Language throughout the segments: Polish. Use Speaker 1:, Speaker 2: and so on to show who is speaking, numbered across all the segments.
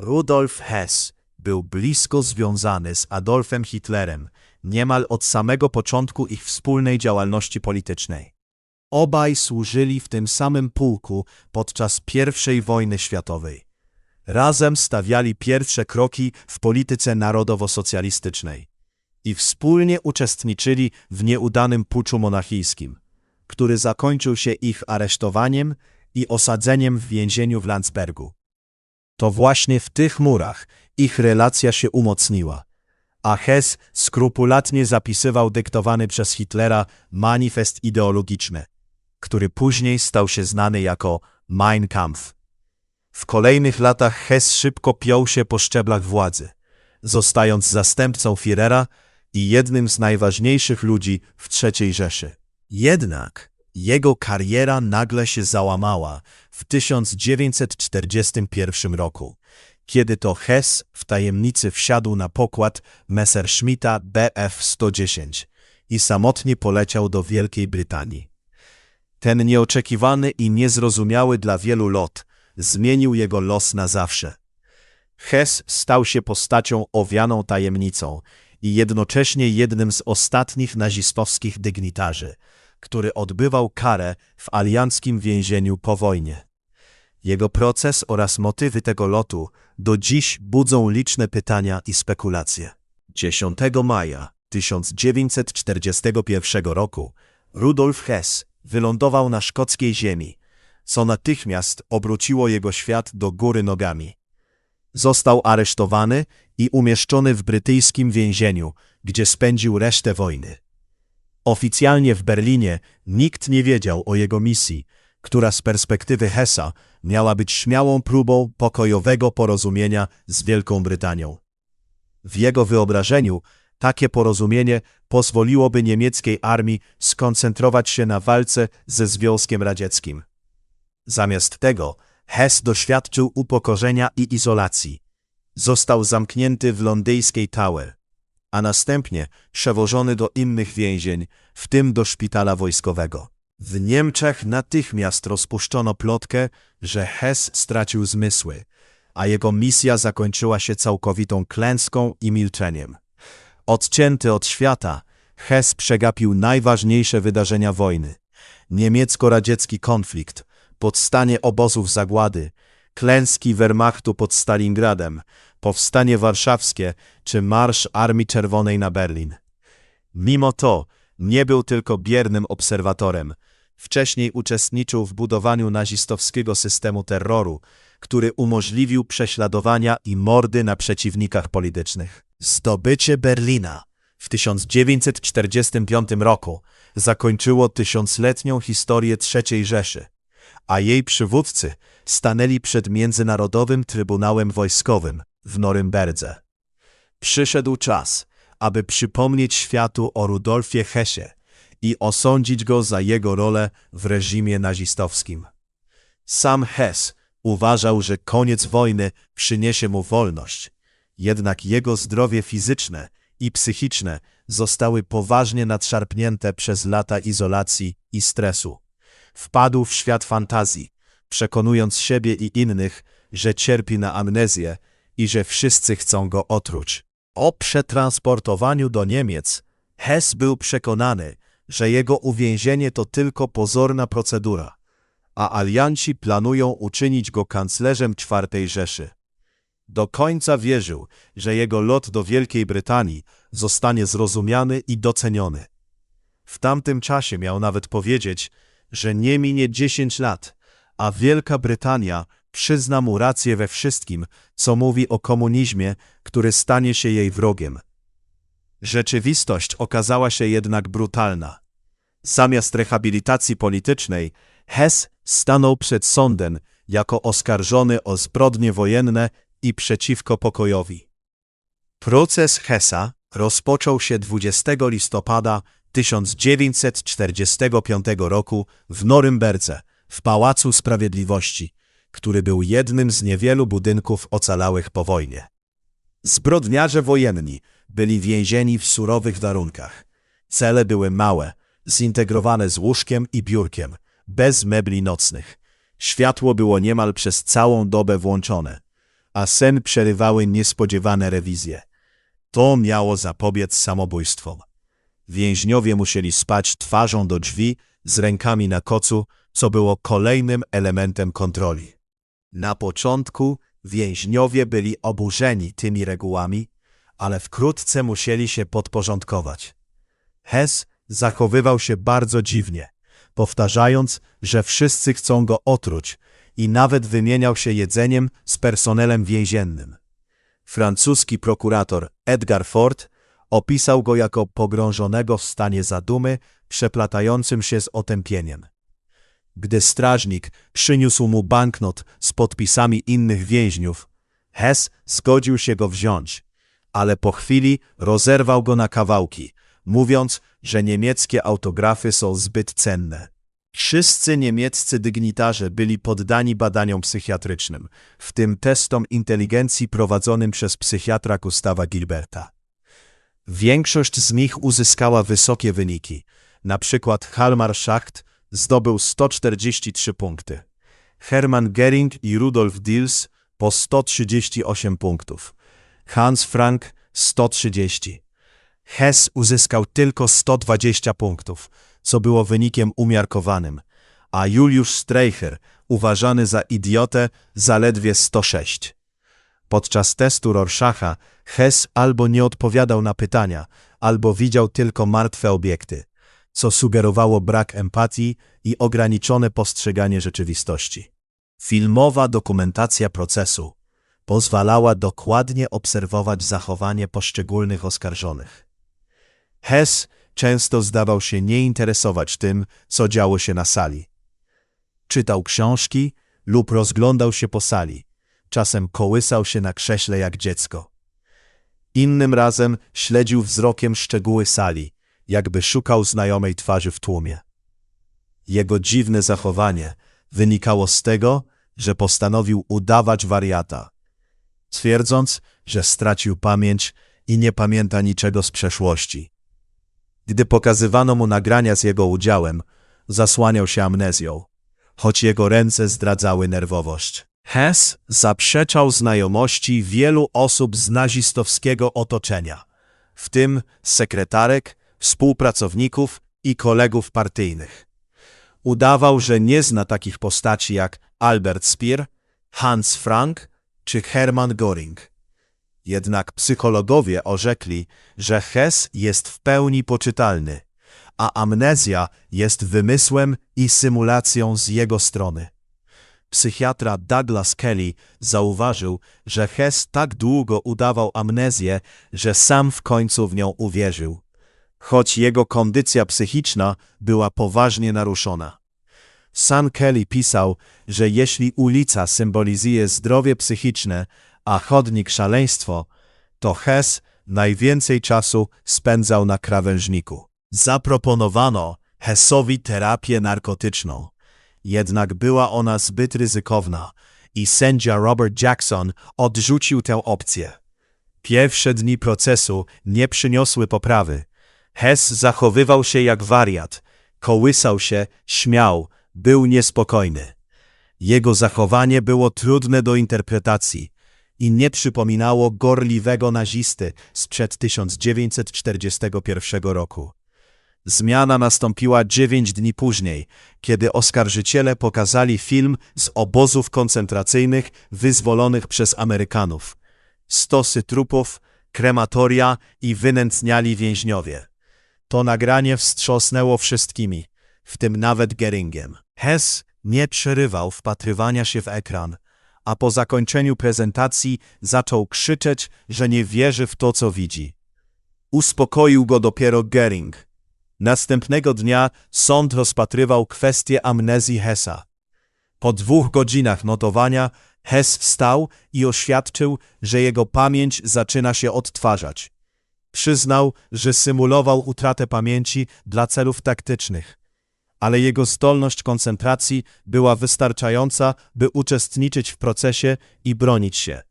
Speaker 1: Rudolf Hess był blisko związany z Adolfem Hitlerem niemal od samego początku ich wspólnej działalności politycznej. Obaj służyli w tym samym pułku podczas I wojny światowej. Razem stawiali pierwsze kroki w polityce narodowo-socjalistycznej i wspólnie uczestniczyli w nieudanym puczu monachijskim, który zakończył się ich aresztowaniem i osadzeniem w więzieniu w Landsbergu. To właśnie w tych murach ich relacja się umocniła, a Hess skrupulatnie zapisywał dyktowany przez Hitlera manifest ideologiczny, który później stał się znany jako Mein Kampf. W kolejnych latach Hess szybko piął się po szczeblach władzy, zostając zastępcą Führera i jednym z najważniejszych ludzi w III Rzeszy. Jednak jego kariera nagle się załamała w 1941 roku, kiedy to Hess w tajemnicy wsiadł na pokład Messerschmitta Bf-110 i samotnie poleciał do Wielkiej Brytanii. Ten nieoczekiwany i niezrozumiały dla wielu lot zmienił jego los na zawsze. Hess stał się postacią owianą tajemnicą i jednocześnie jednym z ostatnich nazistowskich dygnitarzy, który odbywał karę w alianckim więzieniu po wojnie. Jego proces oraz motywy tego lotu do dziś budzą liczne pytania i spekulacje. 10 maja 1941 roku Rudolf Hess wylądował na szkockiej ziemi, co natychmiast obróciło jego świat do góry nogami. Został aresztowany i umieszczony w brytyjskim więzieniu, gdzie spędził resztę wojny. Oficjalnie w Berlinie nikt nie wiedział o jego misji, która z perspektywy Hessa miała być śmiałą próbą pokojowego porozumienia z Wielką Brytanią. W jego wyobrażeniu takie porozumienie pozwoliłoby niemieckiej armii skoncentrować się na walce ze Związkiem Radzieckim. Zamiast tego Hess doświadczył upokorzenia i izolacji. Został zamknięty w londyjskiej Tower, a następnie przewożony do innych więzień, w tym do szpitala wojskowego. W Niemczech natychmiast rozpuszczono plotkę, że Hess stracił zmysły, a jego misja zakończyła się całkowitą klęską i milczeniem. Odcięty od świata, Hess przegapił najważniejsze wydarzenia wojny. Niemiecko-radziecki konflikt, powstanie obozów zagłady, klęski Wehrmachtu pod Stalingradem, powstanie warszawskie czy marsz Armii Czerwonej na Berlin. Mimo to nie był tylko biernym obserwatorem. Wcześniej uczestniczył w budowaniu nazistowskiego systemu terroru, który umożliwił prześladowania i mordy na przeciwnikach politycznych. Zdobycie Berlina w 1945 roku zakończyło tysiącletnią historię III Rzeszy, a jej przywódcy stanęli przed Międzynarodowym Trybunałem Wojskowym w Norymberdze. Przyszedł czas, aby przypomnieć światu o Rudolfie Hessie i osądzić go za jego rolę w reżimie nazistowskim. Sam Hess uważał, że koniec wojny przyniesie mu wolność, jednak jego zdrowie fizyczne i psychiczne zostały poważnie nadszarpnięte przez lata izolacji i stresu. Wpadł w świat fantazji, przekonując siebie i innych, że cierpi na amnezję i że wszyscy chcą go otruć. O przetransportowaniu do Niemiec Hess był przekonany, że jego uwięzienie to tylko pozorna procedura, a alianci planują uczynić go kanclerzem czwartej Rzeszy. Do końca wierzył, że jego lot do Wielkiej Brytanii zostanie zrozumiany i doceniony. W tamtym czasie miał nawet powiedzieć, że nie minie 10 lat, a Wielka Brytania przyzna mu rację we wszystkim, co mówi o komunizmie, który stanie się jej wrogiem. Rzeczywistość okazała się jednak brutalna. Zamiast rehabilitacji politycznej, Hess stanął przed sądem jako oskarżony o zbrodnie wojenne i przeciwko pokojowi. Proces Hessa rozpoczął się 20 listopada 1945 roku w Norymberdze, w Pałacu Sprawiedliwości, który był jednym z niewielu budynków ocalałych po wojnie. Zbrodniarze wojenni byli więzieni w surowych warunkach. Cele były małe, zintegrowane z łóżkiem i biurkiem, bez mebli nocnych. Światło było niemal przez całą dobę włączone, a sen przerywały niespodziewane rewizje. To miało zapobiec samobójstwom. Więźniowie musieli spać twarzą do drzwi, z rękami na kocu, co było kolejnym elementem kontroli. Na początku więźniowie byli oburzeni tymi regułami, ale wkrótce musieli się podporządkować. Hess zachowywał się bardzo dziwnie, powtarzając, że wszyscy chcą go otruć i nawet wymieniał się jedzeniem z personelem więziennym. Francuski prokurator Edgar Ford opisał go jako pogrążonego w stanie zadumy, przeplatającym się z otępieniem. Gdy strażnik przyniósł mu banknot z podpisami innych więźniów, Hess zgodził się go wziąć, ale po chwili rozerwał go na kawałki, mówiąc, że niemieckie autografy są zbyt cenne. Wszyscy niemieccy dygnitarze byli poddani badaniom psychiatrycznym, w tym testom inteligencji prowadzonym przez psychiatra Gustawa Gilberta. Większość z nich uzyskała wysokie wyniki. Na przykład Halmar Schacht zdobył 143 punkty. Hermann Gering i Rudolf Diels po 138 punktów. Hans Frank 130. Hess uzyskał tylko 120 punktów, co było wynikiem umiarkowanym, a Juliusz Streicher, uważany za idiotę, zaledwie 106. Podczas testu Rorschacha Hess albo nie odpowiadał na pytania, albo widział tylko martwe obiekty, co sugerowało brak empatii i ograniczone postrzeganie rzeczywistości. Filmowa dokumentacja procesu pozwalała dokładnie obserwować zachowanie poszczególnych oskarżonych. Hess często zdawał się nie interesować tym, co działo się na sali. Czytał książki lub rozglądał się po sali, czasem kołysał się na krześle jak dziecko. Innym razem śledził wzrokiem szczegóły sali, jakby szukał znajomej twarzy w tłumie. Jego dziwne zachowanie wynikało z tego, że postanowił udawać wariata, twierdząc, że stracił pamięć i nie pamięta niczego z przeszłości. Gdy pokazywano mu nagrania z jego udziałem, zasłaniał się amnezją, choć jego ręce zdradzały nerwowość. Hess zaprzeczał znajomości wielu osób z nazistowskiego otoczenia, w tym sekretarek, współpracowników i kolegów partyjnych. Udawał, że nie zna takich postaci jak Albert Speer, Hans Frank czy Hermann Göring. Jednak psychologowie orzekli, że Hess jest w pełni poczytalny, a amnezja jest wymysłem i symulacją z jego strony. Psychiatra Douglas Kelly zauważył, że Hess tak długo udawał amnezję, że sam w końcu w nią uwierzył, choć jego kondycja psychiczna była poważnie naruszona. Sam Kelly pisał, że jeśli ulica symbolizuje zdrowie psychiczne, a chodnik szaleństwo, to Hess najwięcej czasu spędzał na krawężniku. Zaproponowano Hessowi terapię narkotyczną, jednak była ona zbyt ryzykowna i sędzia Robert Jackson odrzucił tę opcję. Pierwsze dni procesu nie przyniosły poprawy. Hess zachowywał się jak wariat, kołysał się, śmiał, był niespokojny. Jego zachowanie było trudne do interpretacji i nie przypominało gorliwego nazisty sprzed 1941 roku. Zmiana nastąpiła dziewięć dni później, kiedy oskarżyciele pokazali film z obozów koncentracyjnych wyzwolonych przez Amerykanów. Stosy trupów, krematoria i wynęcniali więźniowie. To nagranie wstrząsnęło wszystkimi, w tym nawet Geringiem. Hess nie przerywał wpatrywania się w ekran, a po zakończeniu prezentacji zaczął krzyczeć, że nie wierzy w to, co widzi. Uspokoił go dopiero Gering. Następnego dnia sąd rozpatrywał kwestię amnezji Hessa. Po dwóch godzinach notowania Hess wstał i oświadczył, że jego pamięć zaczyna się odtwarzać. Przyznał, że symulował utratę pamięci dla celów taktycznych, ale jego zdolność koncentracji była wystarczająca, by uczestniczyć w procesie i bronić się.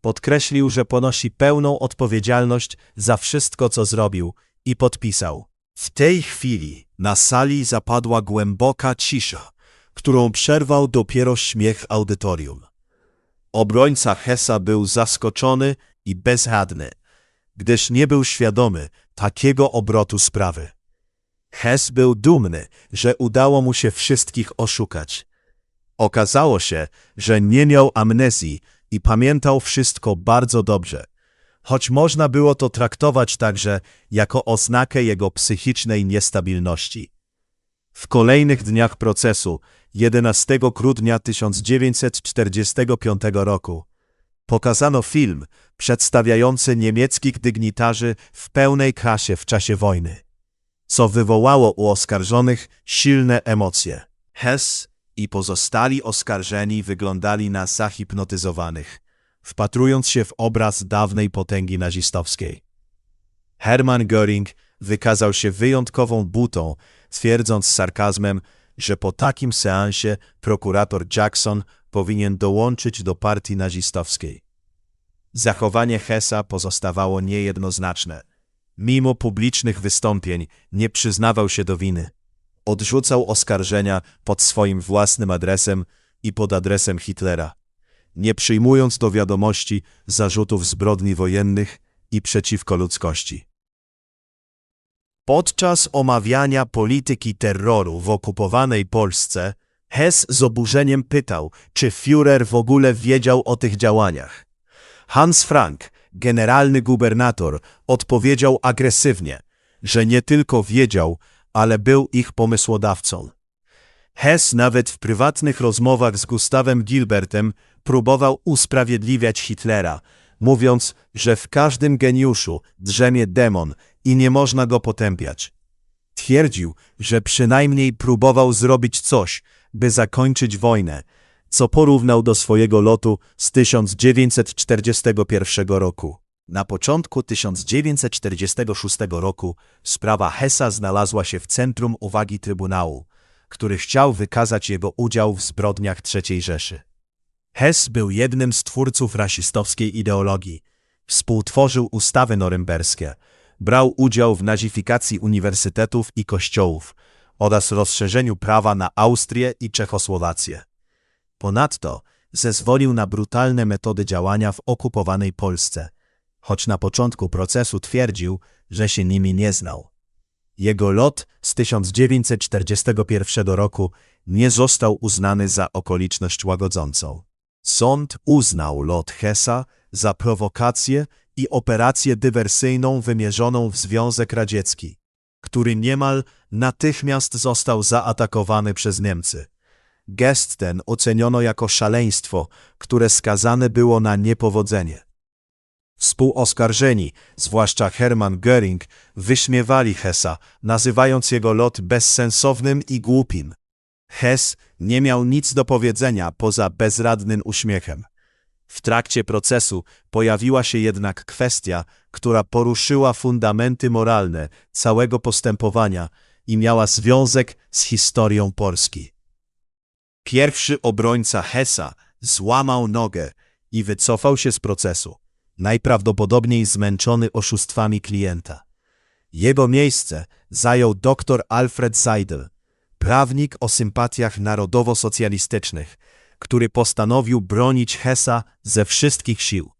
Speaker 1: Podkreślił, że ponosi pełną odpowiedzialność za wszystko, co zrobił i podpisał. W tej chwili na sali zapadła głęboka cisza, którą przerwał dopiero śmiech audytorium. Obrońca Hessa był zaskoczony i bezradny, gdyż nie był świadomy takiego obrotu sprawy. Hess był dumny, że udało mu się wszystkich oszukać. Okazało się, że nie miał amnezji i pamiętał wszystko bardzo dobrze, choć można było to traktować także jako oznakę jego psychicznej niestabilności. W kolejnych dniach procesu, 11 grudnia 1945 roku, pokazano film przedstawiający niemieckich dygnitarzy w pełnej krasie w czasie wojny, co wywołało u oskarżonych silne emocje. Hess i pozostali oskarżeni wyglądali na zahipnotyzowanych, wpatrując się w obraz dawnej potęgi nazistowskiej. Hermann Göring wykazał się wyjątkową butą, twierdząc z sarkazmem, że po takim seansie prokurator Jackson powinien dołączyć do partii nazistowskiej. Zachowanie Hessa pozostawało niejednoznaczne. Mimo publicznych wystąpień nie przyznawał się do winy. Odrzucał oskarżenia pod swoim własnym adresem i pod adresem Hitlera, nie przyjmując do wiadomości zarzutów zbrodni wojennych i przeciwko ludzkości. Podczas omawiania polityki terroru w okupowanej Polsce, Hess z oburzeniem pytał, czy Führer w ogóle wiedział o tych działaniach. Hans Frank, generalny gubernator, odpowiedział agresywnie, że nie tylko wiedział, ale był ich pomysłodawcą. Hess nawet w prywatnych rozmowach z Gustawem Gilbertem próbował usprawiedliwiać Hitlera, mówiąc, że w każdym geniuszu drzemie demon i nie można go potępiać. Twierdził, że przynajmniej próbował zrobić coś, by zakończyć wojnę, co porównał do swojego lotu z 1941 roku. Na początku 1946 roku sprawa Hessa znalazła się w centrum uwagi Trybunału, który chciał wykazać jego udział w zbrodniach III Rzeszy. Hess był jednym z twórców rasistowskiej ideologii. Współtworzył ustawy norymberskie, brał udział w nazifikacji uniwersytetów i kościołów oraz rozszerzeniu prawa na Austrię i Czechosłowację. Ponadto zezwolił na brutalne metody działania w okupowanej Polsce, choć na początku procesu twierdził, że się nimi nie znał. Jego lot z 1941 roku nie został uznany za okoliczność łagodzącą. Sąd uznał lot Hessa za prowokację i operację dywersyjną wymierzoną w Związek Radziecki, który niemal natychmiast został zaatakowany przez Niemcy. Gest ten oceniono jako szaleństwo, które skazane było na niepowodzenie. Współoskarżeni, zwłaszcza Hermann Göring, wyśmiewali Hessa, nazywając jego lot bezsensownym i głupim. Hess nie miał nic do powiedzenia poza bezradnym uśmiechem. W trakcie procesu pojawiła się jednak kwestia, która poruszyła fundamenty moralne całego postępowania i miała związek z historią Polski. Pierwszy obrońca Hessa złamał nogę i wycofał się z procesu, najprawdopodobniej zmęczony oszustwami klienta. Jego miejsce zajął dr Alfred Seidel, prawnik o sympatiach narodowo-socjalistycznych, który postanowił bronić Hessa ze wszystkich sił.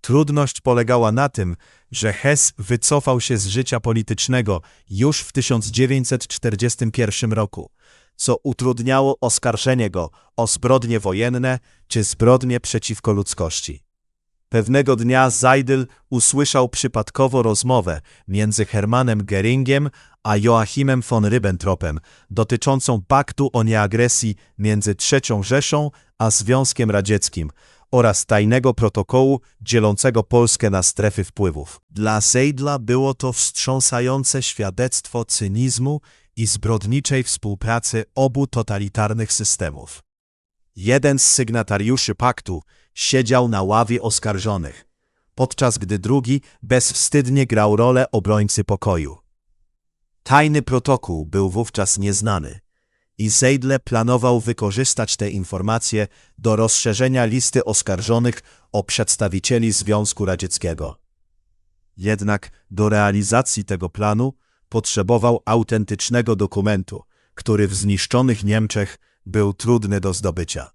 Speaker 1: Trudność polegała na tym, że Hess wycofał się z życia politycznego już w 1941 roku, co utrudniało oskarżenie go o zbrodnie wojenne czy zbrodnie przeciwko ludzkości. Pewnego dnia Seidel usłyszał przypadkowo rozmowę między Hermannem Geringiem a Joachimem von Ribbentropem dotyczącą paktu o nieagresji między III Rzeszą a Związkiem Radzieckim oraz tajnego protokołu dzielącego Polskę na strefy wpływów. Dla Seidla było to wstrząsające świadectwo cynizmu i zbrodniczej współpracy obu totalitarnych systemów. Jeden z sygnatariuszy paktu siedział na ławie oskarżonych, podczas gdy drugi bezwstydnie grał rolę obrońcy pokoju. Tajny protokół był wówczas nieznany i Seidle planował wykorzystać te informacje do rozszerzenia listy oskarżonych o przedstawicieli Związku Radzieckiego. Jednak do realizacji tego planu potrzebował autentycznego dokumentu, który w zniszczonych Niemczech był trudny do zdobycia.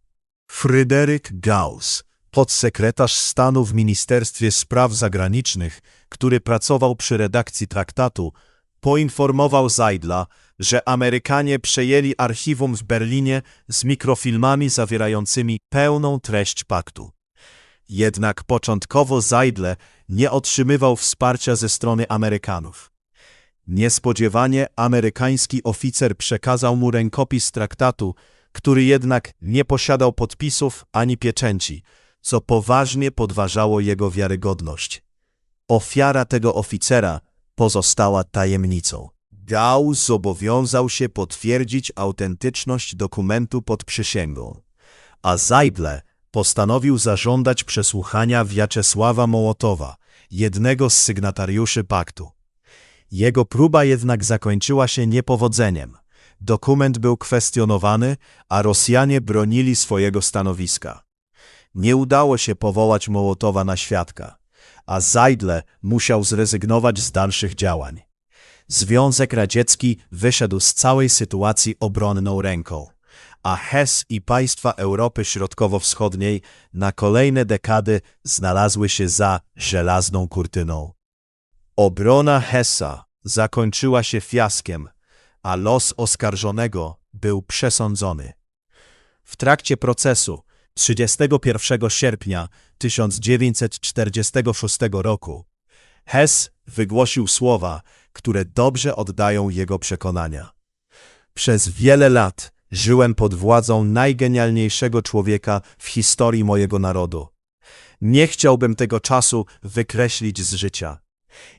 Speaker 1: Fryderyk Gauss, podsekretarz stanu w Ministerstwie Spraw Zagranicznych, który pracował przy redakcji traktatu, poinformował Zajdla, że Amerykanie przejęli archiwum w Berlinie z mikrofilmami zawierającymi pełną treść paktu. Jednak początkowo Zajdle nie otrzymywał wsparcia ze strony Amerykanów. Niespodziewanie amerykański oficer przekazał mu rękopis traktatu, który jednak nie posiadał podpisów ani pieczęci, co poważnie podważało jego wiarygodność. Ofiara tego oficera pozostała tajemnicą. Gał zobowiązał się potwierdzić autentyczność dokumentu pod przysięgą, a Zajdle postanowił zażądać przesłuchania Wiaczesława Mołotowa, jednego z sygnatariuszy paktu. Jego próba jednak zakończyła się niepowodzeniem. Dokument był kwestionowany, a Rosjanie bronili swojego stanowiska. Nie udało się powołać Mołotowa na świadka, a Zajdle musiał zrezygnować z dalszych działań. Związek Radziecki wyszedł z całej sytuacji obronną ręką, a Hess i państwa Europy Środkowo-Wschodniej na kolejne dekady znalazły się za żelazną kurtyną. Obrona Hessa zakończyła się fiaskiem, a los oskarżonego był przesądzony. W trakcie procesu 31 sierpnia 1946 roku Hess wygłosił słowa, które dobrze oddają jego przekonania. Przez wiele lat żyłem pod władzą najgenialniejszego człowieka w historii mojego narodu. Nie chciałbym tego czasu wykreślić z życia.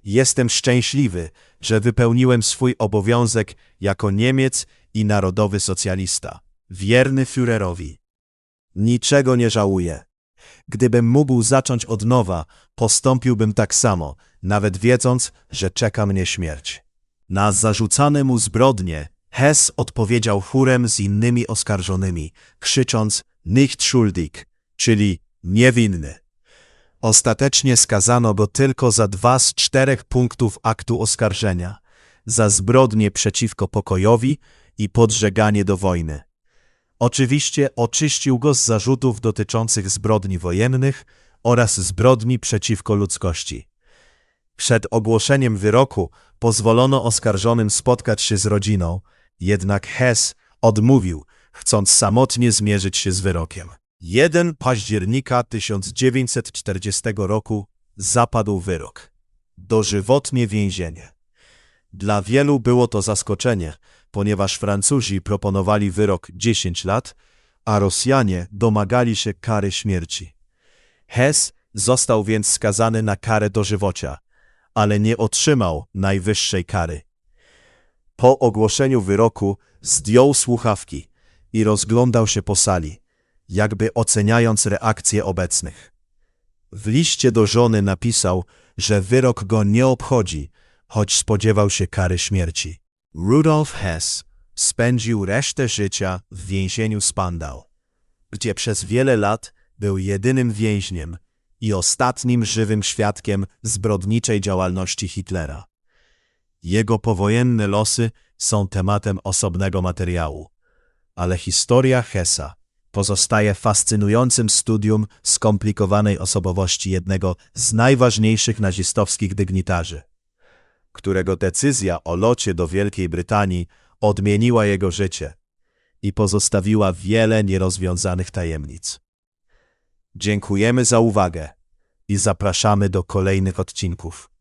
Speaker 1: Jestem szczęśliwy, że wypełniłem swój obowiązek jako Niemiec i narodowy socjalista, wierny Führerowi. Niczego nie żałuję. Gdybym mógł zacząć od nowa, postąpiłbym tak samo, nawet wiedząc, że czeka mnie śmierć. Na zarzucane mu zbrodnie Hess odpowiedział chórem z innymi oskarżonymi, krzycząc nicht schuldig, czyli niewinny. Ostatecznie skazano go tylko za dwa z czterech punktów aktu oskarżenia, za zbrodnie przeciwko pokojowi i podżeganie do wojny. Oczywiście oczyścił go z zarzutów dotyczących zbrodni wojennych oraz zbrodni przeciwko ludzkości. Przed ogłoszeniem wyroku pozwolono oskarżonym spotkać się z rodziną, jednak Hess odmówił, chcąc samotnie zmierzyć się z wyrokiem. 1 października 1940 roku zapadł wyrok. Dożywotnie więzienie. Dla wielu było to zaskoczenie, ponieważ Francuzi proponowali wyrok 10 lat, a Rosjanie domagali się kary śmierci. Hess został więc skazany na karę dożywocia, ale nie otrzymał najwyższej kary. Po ogłoszeniu wyroku zdjął słuchawki i rozglądał się po sali, jakby oceniając reakcje obecnych. W liście do żony napisał, że wyrok go nie obchodzi, choć spodziewał się kary śmierci. Rudolf Hess spędził resztę życia w więzieniu Spandau, gdzie przez wiele lat był jedynym więźniem i ostatnim żywym świadkiem zbrodniczej działalności Hitlera. Jego powojenne losy są tematem osobnego materiału, ale historia Hessa pozostaje fascynującym studium skomplikowanej osobowości jednego z najważniejszych nazistowskich dygnitarzy, którego decyzja o locie do Wielkiej Brytanii odmieniła jego życie i pozostawiła wiele nierozwiązanych tajemnic. Dziękujemy za uwagę i zapraszamy do kolejnych odcinków.